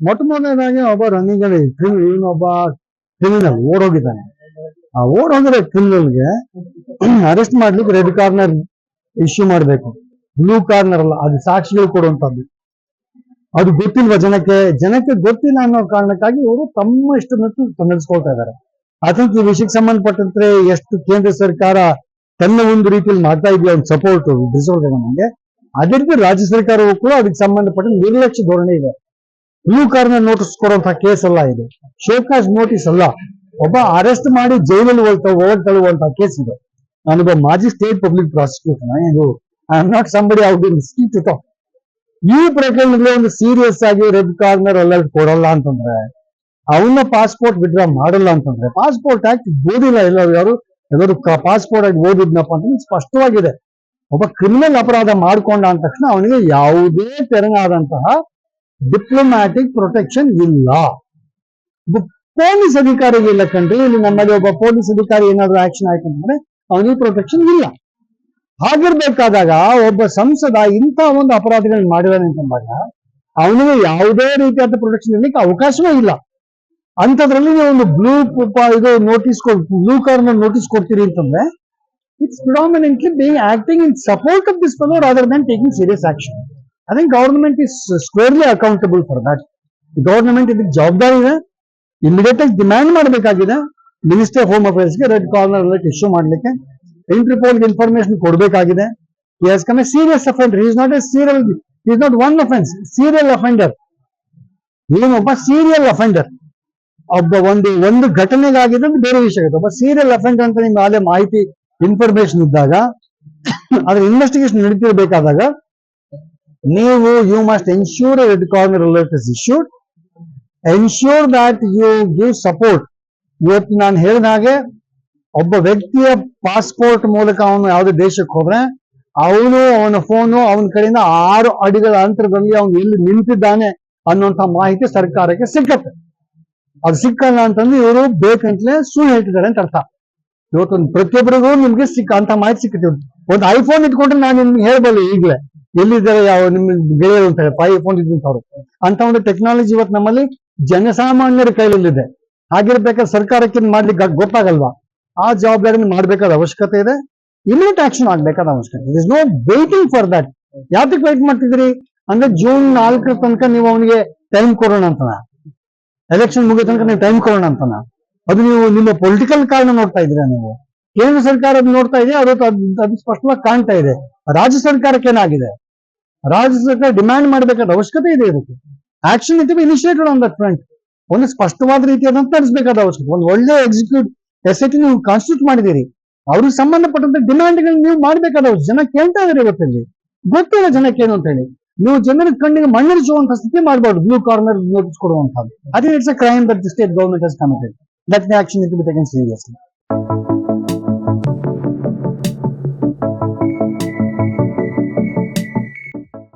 ಮೊಟ್ಟ ಮೊದಲನೇದಾಗಿ ಒಬ್ಬ ರನ್ನಿಂಗ್ ಅಲ್ಲಿ ಇವನೊಬ್ಬ ಕ್ರಿಮಿನಲ್ ಓಡೋಗಿದ್ದಾನೆ. ಆ ಓಡೋಗಿರೋ ಕ್ರಿಮಿನಲ್ಗೆ ಅರೆಸ್ಟ್ ಮಾಡ್ಲಿಕ್ಕೆ ರೆಡ್ ಕಾರ್ನರ್ ಇಶ್ಯೂ ಮಾಡಬೇಕು. ಬ್ಲೂ ಕಾರ್ನರ್ ಅಲ್ಲ, ಅದು ಸಾಕ್ಷಿಗಳು ಕೊಡುವಂತದ್ದು ಅದು ಗೊತ್ತಿಲ್ವಾ ಜನಕ್ಕೆ? ಜನಕ್ಕೆ ಗೊತ್ತಿಲ್ಲ ಅನ್ನೋ ಕಾರಣಕ್ಕಾಗಿ ಇವರು ತಮ್ಮ ಇಷ್ಟನತ್ತು ನಡೆಸ್ಕೊಳ್ತಾ ಇದ್ದಾರೆ. ಅದಕ್ಕೆ ಈ ವಿಷಯಕ್ಕೆ ಸಂಬಂಧಪಟ್ಟಂತೆ ಎಷ್ಟು ಕೇಂದ್ರ ಸರ್ಕಾರ ತನ್ನ ಒಂದು ರೀತಿಯಲ್ಲಿ ಮಾಡ್ತಾ ಇದೆಯಾ ಒಂದು ಸಪೋರ್ಟ್ ನಮಗೆ. ಅದೇ ರೀತಿ ರಾಜ್ಯ ಸರ್ಕಾರವು ಕೂಡ ಅದಕ್ಕೆ ಸಂಬಂಧಪಟ್ಟ ನಿರ್ಲಕ್ಷ್ಯ ಧೋರಣೆ ಇದೆ. ಬ್ಲೂ ಕಾರಣ ನೋಟಿಸ್ ಕೊಡುವಂತಹ ಕೇಸ್ ಅಲ್ಲ ಇದು. ಶೋಕಾಸ್ ನೋಟಿಸ್ ಅಲ್ಲ. ಒಬ್ಬ ಅರೆಸ್ಟ್ ಮಾಡಿ ಜೈಲಲ್ಲಿ ಹೊರತಳ್ಳುವಂತಹ ಕೇಸ್ ಇದು. ನಾನೊಬ್ಬ ಮಾಜಿ ಸ್ಟೇಟ್ ಪಬ್ಲಿಕ್ ಪ್ರಾಸಿಕ್ಯೂಷನ್ ಇದು I am not somebody out in ಈ ಪ್ರಕರಣದಲ್ಲಿ ಒಂದು ಸೀರಿಯಸ್ ಆಗಿ ರೆಡ್ ಕಾರ್ನರ್ ಅಲರ್ಟ್ ಕೊಡಲ್ಲ ಅಂತಂದ್ರೆ ಅವನ್ನ ಪಾಸ್ಪೋರ್ಟ್ ವಿಡ್ರಾ ಮಾಡಲ್ಲ ಅಂತಂದ್ರೆ ಪಾಸ್ಪೋರ್ಟ್ ಆಕ್ಟ್ ಓದಿಲ್ಲ. ಎಲ್ಲ ಯಾರು ಎಲ್ಲರೂ ಪಾಸ್ಪೋರ್ಟ್ ಆಗಿ ಓದಿದ್ನಪ್ಪ ಅಂತಂದ್ರೆ ಸ್ಪಷ್ಟವಾಗಿದೆ. ಒಬ್ಬ ಕ್ರಿಮಿನಲ್ ಅಪರಾಧ ಮಾಡ್ಕೊಂಡ ಅಂದ ತಕ್ಷಣ ಅವನಿಗೆ ಯಾವುದೇ ತೆರನಾದಂತಹ ಡಿಪ್ಲೊಮ್ಯಾಟಿಕ್ ಪ್ರೊಟೆಕ್ಷನ್ ಇಲ್ಲ ಪೊಲೀಸ್ ಅಧಿಕಾರಿಗೆ ಇಲ್ಲ ಕಣ್ರಿ ಇಲ್ಲಿ ನಮ್ಮಲ್ಲಿ ಒಬ್ಬ ಪೊಲೀಸ್ ಅಧಿಕಾರಿ ಏನಾದ್ರು ಆಕ್ಷನ್ ಆಯ್ತು ಅಂದ್ರೆ ಅವನಿಗೆ ಪ್ರೊಟೆಕ್ಷನ್ ಇಲ್ಲ ಹಾಗಿರ್ಬೇಕಾದಾಗ ಒಬ್ಬ ಸಂಸದ ಇಂಥ ಒಂದು ಅಪರಾಧಗಳನ್ನ ಮಾಡಿದಾನೆ ಅಂತಂದಾಗ ಅವನಿಗೆ ಯಾವುದೇ ರೀತಿಯಾದ ಪ್ರೊಟೆಕ್ಷನ್ ಇರಲಿಕ್ಕೆ ಅವಕಾಶವೇ ಇಲ್ಲ. ಅಂಥದ್ರಲ್ಲಿ ನೀವು ಒಂದು ಬ್ಲೂ ಇದು ನೋಟಿಸ್ ಬ್ಲೂ ಕಾರ್ನ ನೋಟಿಸ್ ಕೊಡ್ತೀರಿ ಅಂತಂದ್ರೆ it's predominantly being acting in support of this fellow rather than taking serious action. I think government is squarely accountable for that. The ಇದಕ್ಕೆ ಜವಾಬ್ದಾರಿ ಇದೆ. ಇಮಿಡಿಯೇಟ್ ಆಗಿ ಡಿಮ್ಯಾಂಡ್ ಮಾಡಬೇಕಾಗಿದೆ. ಮಿನಿಸ್ಟರ್ ಹೋಮ್ ಅಫೇರ್ಸ್ಗೆ ರೆಡ್ ಕಾರ್ನರ್ ಅಲರ್ಟ್ ಇಶ್ಯೂ ಮಾಡ್ಲಿಕ್ಕೆ Interpol information ಕೊಡಬೇಕಾಗಿದೆ. A serious offender. He is not a serial, he is not one offense, serial offender. ಇವನೊಬ್ಬ serial offender ಒಬ್ಬ ಒಂದು ಒಂದು ಘಟನೆಗಾಗಿದೆ ಬೇರೆ ವಿಷಯ ಆಗುತ್ತೆ ಒಬ್ಬ ಸೀರಿಯಲ್ ಅಫೆಂಡರ್ ಅಂತ ನಿಮ್ಗೆ ಆಲೆ ಮಾಹಿತಿ ಇನ್ಫಾರ್ಮೇಶನ್ ಇದ್ದಾಗ ಅದ್ರ ಇನ್ವೆಸ್ಟಿಗೇಷನ್ ನಡೀತಿರ್ಬೇಕಾದಾಗ ನೀವು you must ensure red corner alert is issued ensure that you give support ಇವತ್ತು ನಾನು ಹೇಳಿದ ಹಾಗೆ, ಒಬ್ಬ ವ್ಯಕ್ತಿಯ ಪಾಸ್ಪೋರ್ಟ್ ಮೂಲಕ ಅವನು ಯಾವುದೇ ದೇಶಕ್ಕೆ ಹೋದ್ರೆ, ಅವನು ಅವನ ಫೋನು ಅವನ ಕಡೆಯಿಂದ ಆರು ಅಡಿಗಳ ಅಂತರದಲ್ಲಿ ಅವನು ಎಲ್ಲಿ ನಿಂತಿದ್ದಾನೆ ಅನ್ನುವಂತ ಮಾಹಿತಿ ಸರ್ಕಾರಕ್ಕೆ ಸಿಕ್ಕತ್ತೆ. ಅದು ಸಿಕ್ಕಲ್ಲ ಅಂತಂದ್ರೆ ಇವರು ಬೇಕಂತಲೇ ಸುಳ್ಳು ಹೇಳ್ತಿದ್ದಾರೆ ಅಂತ ಅರ್ಥ. ಇವತ್ತೊಂದು ಪ್ರತಿಯೊಬ್ಬರಿಗೂ ನಿಮ್ಗೆ ಸಿಕ್ಕ ಅಂತ ಮಾಹಿತಿ ಸಿಕ್ಕತ್ತೆ. ಒಂದು ಐಫೋನ್ ಇಟ್ಕೊಂಡ್ರೆ ನಾನು ನಿಮ್ಗೆ ಹೇಳಬಲ್ಲ ಈಗಲೇ. ಎಲ್ಲಿದ್ದಾರೆ ಯಾವ ನಿಮ್ಮ ಗೆಳೆಯರು ಅಂತ ಪಾಯಿ ಐಫೋನ್ ಇದ್ದಂಥವ್ರು ಅಂತ ಒಂದು ಟೆಕ್ನಾಲಜಿ ಇವತ್ತು ನಮ್ಮಲ್ಲಿ ಜನಸಾಮಾನ್ಯರ ಕೈಲಲ್ಲಿದೆ ಹಾಗಿರ್ಬೇಕಾದ್ರೆ ಸರ್ಕಾರಕ್ಕೆ ಮಾಡ್ಲಿಕ್ಕೆ ಗೊತ್ತಾಗಲ್ವಾ? ಆ ಜವಾಬ್ದಾರಿನ ಮಾಡಬೇಕಾದ ಅವಶ್ಯಕತೆ ಇದೆ. ಇಮಿಡಿಯೇಟ್ ಆಕ್ಷನ್ ಆಗ್ಬೇಕಾದ ಅವಶ್ಯಕತೆ is no waiting for that ಯಾತಕ್ಕೆ ವೈಟ್ ಮಾಡ್ತಿದ್ರಿ ಅಂದ್ರೆ ಜೂನ್ ನಾಲ್ಕರ ತನಕ ನೀವು ಅವನಿಗೆ ಟೈಮ್ ಕೊಡೋಣ ಅಂತನ? ಎಲೆಕ್ಷನ್ ಮುಗಿದ ತನಕ ನೀವು ಟೈಮ್ ಕೊಡೋಣ ಅಂತನ? ಅದು ನೀವು ನಿಮ್ಮ ಪೊಲಿಟಿಕಲ್ ಕಾರಣ ನೋಡ್ತಾ ಇದ್ದೀರಾ ನೀವು? ಕೇಂದ್ರ ಸರ್ಕಾರ ನೋಡ್ತಾ ಇದೆ ಅದು- ಅದು ಸ್ಪಷ್ಟವಾಗಿ ಕಾಣ್ತಾ ಇದೆ. ರಾಜ್ಯ ಸರ್ಕಾರಕ್ಕೆ ಏನಾಗಿದೆ? ರಾಜ್ಯ ಸರ್ಕಾರ ಡಿಮ್ಯಾಂಡ್ ಮಾಡಬೇಕಾದ ಅವಶ್ಯಕತೆ ಇದೆ ಇದಕ್ಕೆ. Action it initiated on that front ಒಂದು ಸ್ಪಷ್ಟವಾದ ರೀತಿಯಾದಂತ ನಡೆಸಬೇಕಾದ ಅವಶ್ಯಕತೆ. ಒಂದು ಒಳ್ಳೆ ಎಕ್ಸಿಕ್ಯೂಟ್ ಎಸ್ ಐ ಟಿ ನೀವು ಕಾನ್ಸ್ಟಿಟ್ಯೂಟ್ ಮಾಡಿದ್ದೀರಿ. ಅವ್ರಿಗೆ ಸಂಬಂಧಪಟ್ಟಂತ ಡಿಮ್ಯಾಂಡ್ಗಳು ನೀವು ಮಾಡಬೇಕಾದ ಜನ ಕೇಳ್ತಾ ಇದಾರೆ ಇವತ್ತಲ್ಲಿ. ಗೊತ್ತಿಲ್ಲ ಜನಕ್ಕೆ ಏನು ಅಂತ ಹೇಳಿ. ನೀವು ಜನರ ಕಣ್ಣಿಗೆ ಮಣ್ಣಿರಿಸುವಂತ ಸ್ಥಿತಿ ಮಾಡಬಾರ್ದು. ಬ್ಲೂ ಕಾರ್ನರ್ ನೋಟಿಸ್ ಕೊಡುವಂತದ್ದು. ಅದೇ it's a crime that the state government has committed that action it be taken seriously